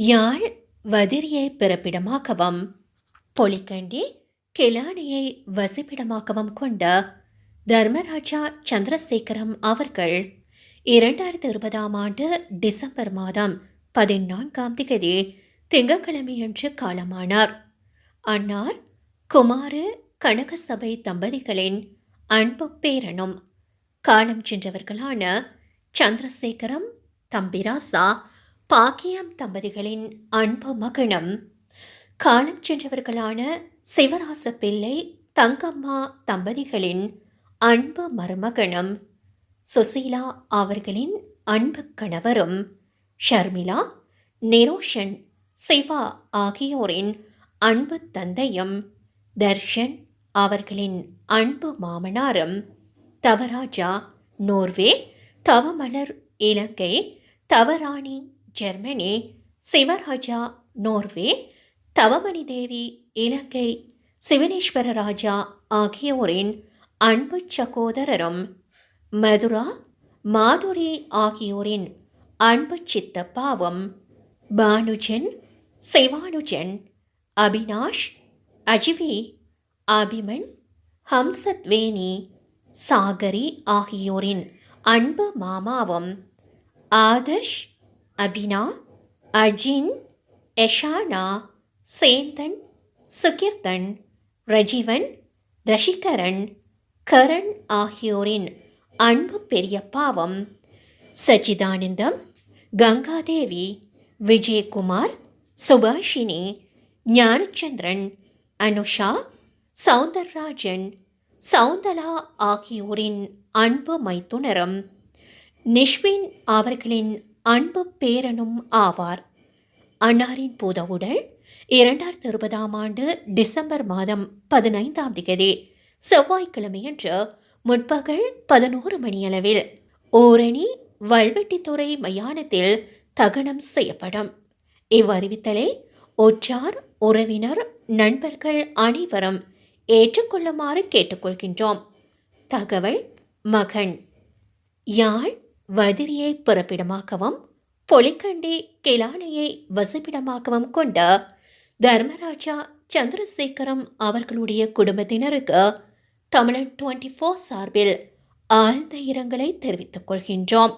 யாழ் வதிரியை பிறப்பிடமாகவும் பொலிக்கண்டி கிலானியை வசிப்பிடமாகவும் கொண்ட தர்மராஜா சந்திரசேகரம் அவர்கள் இரண்டாயிரத்தி இருபதாம் ஆண்டு டிசம்பர் மாதம் பதினான்காம் திகதி திங்கட்கிழமையன்று காலமானார். அன்னார் குமாரு கனகசபை தம்பதிகளின் அன்பு பேரனும் காலம் சென்றவர்களான சந்திரசேகரம் தம்பிராசா பாக்கியம் தம்பதிகளின் அன்பு மகனும். காலம் சென்றவர்களான சிவராச பிள்ளை தங்கம்மா தம்பதிகளின் அன்பு மருமகனும் சுசீலா அவர்களின் அன்பு கணவரும் ஷர்மிளா நிரோஷன் சிவா ஆகியோரின் அன்பு தந்தையும் தர்ஷன் அவர்களின் அன்பு மாமனாரும் Thavaraja Norway Thavamalar Ilangai Thavarani Germany Sivaraja Norway Thavamani Devi Ilangai Sivaneswara Raja ஆகியோரின் அன்பு சகோதரரும் மதுரா மாதுரி ஆகியோரின் அன்பு சித்தப்பாவும் பானுஜன் சிவானுஜன் அபினாஷ் அஜிவி அபிமன் ஹம்சத்வேனி சாகரி ஆகியோரின் அன்பு மாமாவும் ஆதர்ஷ் அபினா அஜின் எஷானா சேந்தன் சுகீர்த்தன் ரஜீவன் ரஷிகரன் கரண் ஆகியோரின் அன்பு பெரியப்பாவம் சச்சிதானந்தம் கங்காதேவி விஜயகுமார் சுபாஷினி ஞானச்சந்திரன் அனுஷா சவுந்தரராஜன் சவுந்தலா ஆகியோரின் அன்பு மைத்துனரும். நிஷ்வின் அவர்களின் அன்பு பேரனும் ஆவார். அன்னாரின் பூதவுடல் இரண்டாயிரத்தி இருபதாம் ஆண்டு டிசம்பர் மாதம் பதினைந்தாம் தேதி செவ்வாய்க்கிழமையன்று முற்பகல் பதினோரு மணியளவில் ஓரணி வல்வெட்டித்துறை மயானத்தில் தகனம் செய்யப்படும். இவ்வறிவித்தலை ஒற்றார் உறவினர் நண்பர்கள் அனைவரும் ஏற்றுக்கொள்ளுமாறு கேட்டுக்கொள்கின்றோம். தகவல் மகன். யாழ் வதிரியை பிறப்பிடமாகவும் பொலிக்கண்டி கிளானையை வசிப்பிடமாகவும் கொண்ட தர்மராஜா சந்திரசேகரம் அவர்களுடைய குடும்பத்தினருக்கு தமிழன் டுவெண்ட்டி ஃபோர் சார்பில் ஆழ்ந்த இரங்கலை தெரிவித்துக் கொள்கின்றோம்.